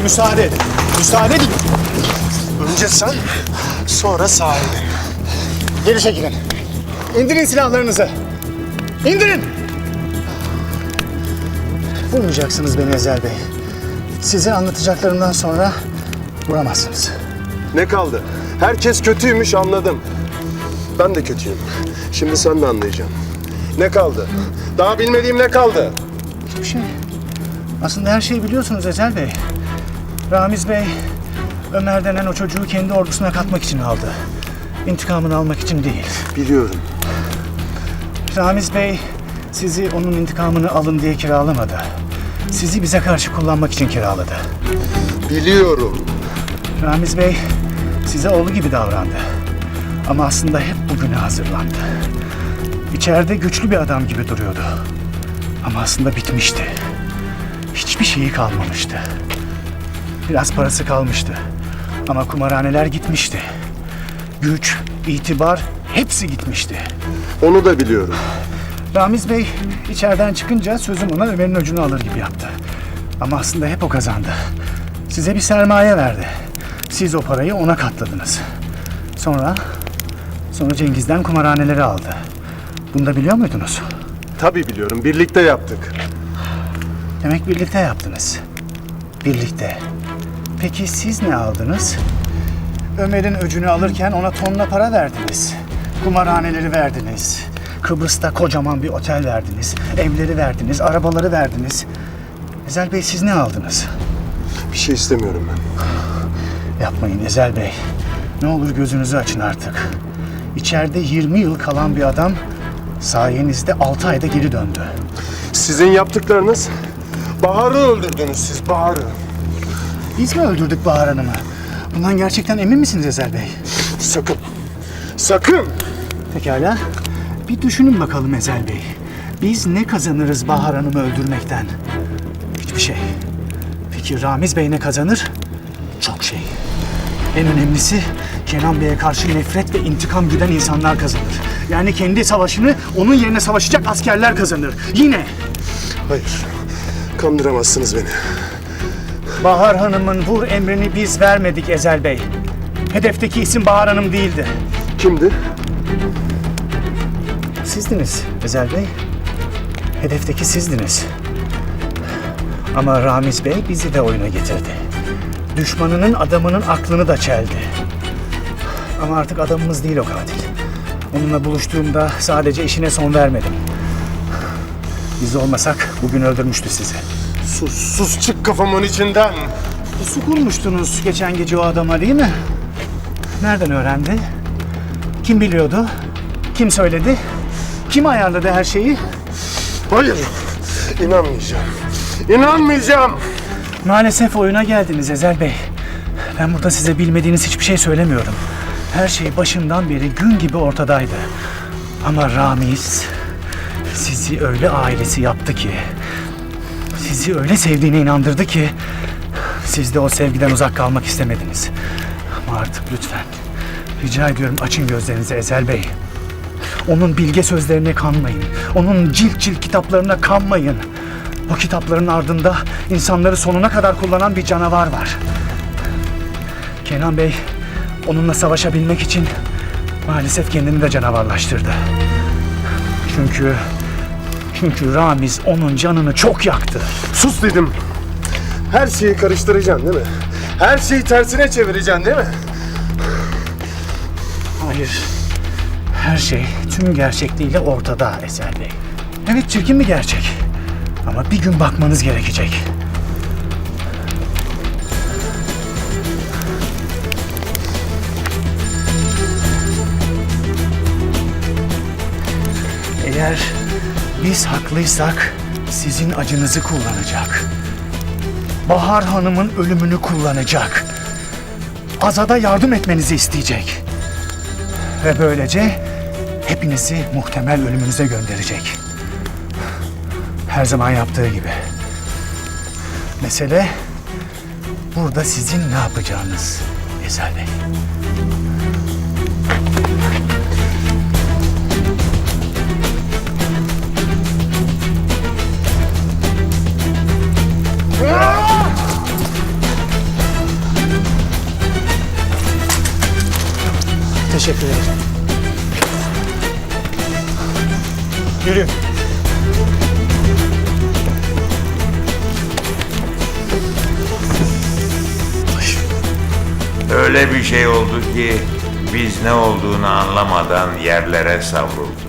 müsaade edin. Müsaade edin. Önce sen, sonra sahibi. Geri çekilin. İndirin silahlarınızı. İndirin. Vurmayacaksınız beni Ezel Bey. Size anlatacaklarımdan sonra vuramazsınız. Ne kaldı? Herkes kötüymüş anladım. Ben de kötüyüm. Şimdi sen de anlayacaksın. Ne kaldı? Daha bilmediğim ne kaldı? Hiçbir şey. Aslında her şeyi biliyorsunuz Ezel Bey. Ramiz Bey, Ömer denen o çocuğu kendi ordusuna katmak için aldı. İntikamını almak için değil. Biliyorum. Ramiz Bey sizi onun intikamını alın diye kiralamadı. Sizi bize karşı kullanmak için kiraladı. Biliyorum. Ramiz Bey size oğlu gibi davrandı. Ama aslında hep bugüne hazırlandı. İçeride güçlü bir adam gibi duruyordu. Ama aslında bitmişti. Hiçbir şeyi kalmamıştı. Biraz parası kalmıştı. Ama kumarhaneler gitmişti. Güç, itibar hepsi gitmişti. Onu da biliyorum. Ramiz Bey içeriden çıkınca sözüm ona Ömer'in öcünü alır gibi yaptı. Ama aslında hep o kazandı. Size bir sermaye verdi. Siz o parayı ona katladınız. Sonra, sonra Cengiz'den kumarhaneleri aldı. Bunu da biliyor muydunuz? Tabii biliyorum. Birlikte yaptık. Demek birlikte yaptınız. Birlikte. Peki siz ne aldınız? Ömer'in öcünü alırken ona tonla para verdiniz. Kumarhaneleri verdiniz. Kıbrıs'ta kocaman bir otel verdiniz. Evleri verdiniz, arabaları verdiniz. Ezel Bey siz ne aldınız? Bir şey istemiyorum ben. Yapmayın Ezel Bey. Ne olur gözünüzü açın artık. İçeride 20 yıl kalan bir adam sayenizde 6 ayda geri döndü. Sizin yaptıklarınız Bahar'ı öldürdünüz siz Bahar'ı. Biz mi öldürdük Bahar Hanım'ı? Bundan gerçekten emin misiniz Ezel Bey? Sakın. Sakın. Pekala. Bir düşünün bakalım Ezel Bey. Biz ne kazanırız Bahar Hanım'ı öldürmekten? Hiçbir şey. Peki Ramiz Bey ne kazanır? Çok şey. En önemlisi Kenan Bey'e karşı nefret ve intikam güden insanlar kazanır. Yani kendi savaşını onun yerine savaşacak askerler kazanır. Yine Hayır. Kandıramazsınız beni. Bahar Hanım'ın vur emrini biz vermedik Ezel Bey. Hedefteki isim Bahar Hanım değildi. Kimdi? Sizdiniz Ezel Bey. Hedefteki sizdiniz. Ama Ramiz Bey bizi de oyuna getirdi. Düşmanının adamının aklını da çeldi. Ama artık adamımız değil o katil. Onunla buluştuğumda sadece işine son vermedim. Biz olmasak bugün öldürmüştü sizi. Sus, sus çık kafamın içinden. Su kurmuştunuz geçen gece o adama değil mi? Nereden öğrendi? Kim biliyordu? Kim söyledi? Kim ayarladı her şeyi? Hayır. İnanmayacağım. İnanmayacağım. Maalesef oyuna geldiniz Ezel Bey. Ben burada size bilmediğiniz hiçbir şey söylemiyorum. Her şey başından beri gün gibi ortadaydı. Ama Ramiz sizi öyle ailesi yaptı ki, sizi öyle sevdiğine inandırdı ki, siz de o sevgiden uzak kalmak istemediniz. Ama artık lütfen, rica ediyorum açın gözlerinizi Ezel Bey. Onun bilge sözlerine kanmayın. Onun cilt cilt kitaplarına kanmayın. O kitapların ardında insanları sonuna kadar kullanan bir canavar var. Kenan Bey onunla savaşabilmek için maalesef kendini de canavarlaştırdı. Çünkü çünkü Ramiz onun canını çok yaktı. Sus dedim. Her şeyi karıştıracaksın değil mi? Her şeyi tersine çevireceksin değil mi? Hayır. Her şey tüm gerçekliğiyle ortada Eser Bey. Evet çirkin bir gerçek. Ama bir gün bakmanız gerekecek. Biz haklıysak sizin acınızı kullanacak. Bahar Hanım'ın ölümünü kullanacak. Azada yardım etmenizi isteyecek. Ve böylece hepinizi muhtemel ölümünüze gönderecek. Her zaman yaptığı gibi. Mesele burada sizin ne yapacağınız Ezel Bey. Teşekkür ederim. Yürü. Öyle bir şey oldu ki biz ne olduğunu anlamadan yerlere savrulduk.